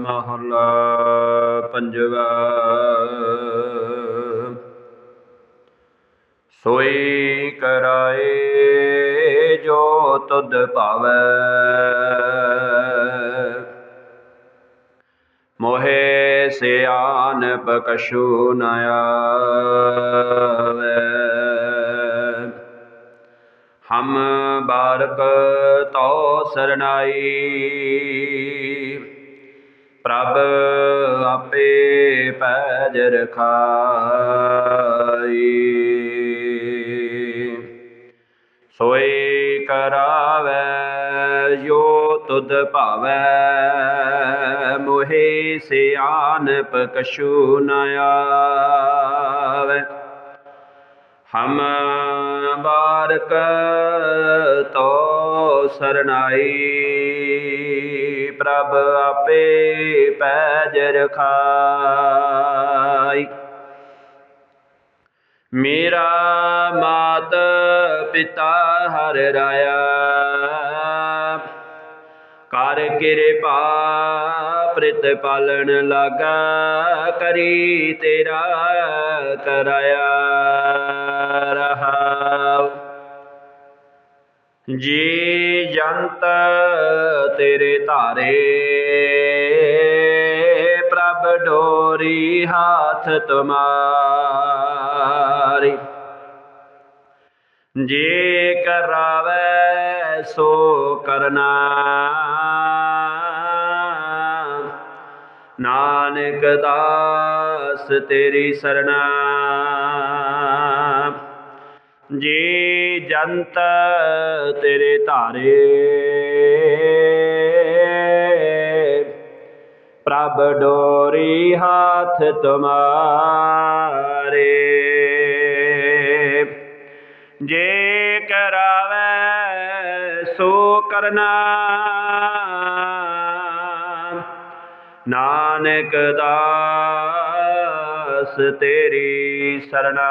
ਮਹਲਾ ਪੰਜਵਾ। ਸੋਈ ਕਰਾਏ ਜੋ ਤੁਧ ਭਾਵੈ। ਮੋਹੇ ਸਿਆਨ ਕਛੂ ਨ ਆਵੈ। ਹਮ ਬਾਰਕ ਤੋ ਸਰਨਾਈ। ਪ੍ਰਭ ਆਪੇ ਪੈਜ ਰਖਾਈ। ਸੋਈ ਕਰਾਵੈ ਜੋ ਤੁਧ ਭਾਵੈ, ਮੋਹਿ ਸਿਆਨਪ ਕਛੂ ਨ ਆਵੈ। ਹਮ ਬਾਰਕ ਤੋ ਸਰਨਾਈ ਪ੍ਰਭ ਆਪੇ ਪੈਜ ਰਖਾਈ ਮੇਰਾ ਮਾਤ ਪਿਤਾ ਹਰ ਰਾਇਆ। ਕਰ ਕਿਰਪਾ ਪ੍ਰਿਤ ਪਾਲਣ ਲਾਗਾ ਕਰੀ ਤੇਰਾ ਕਰਾਇਆ ਰਹਾਉ। ਜੀ ਜੰਤ ਤੇਰੇ ਧਾਰੇ। ਪ੍ਰਭ ਡੋਰੀ ਹਾਥ ਤੁਮਾਰੀ। ਜੇ ਕਰਾਵੇ ਸੋ ਕਰਨਾ। ਨਾਨਕ ਦਾਸ ਤੇਰੀ ਸਰਣਾ। ਜੀ ਜੰਤ ਤੇਰੇ ਧਾਰੇ। ਪ੍ਰਭ ਡੋਰੀ ਹਾਥ ਤੁਮਾਰੇ। ਜੇ ਕਰਾਵੇ, ਸੋ ਕਰਨਾ। ਨਾਨਕ ਦਾਸ ਤੇਰੀ ਸਰਣਾ।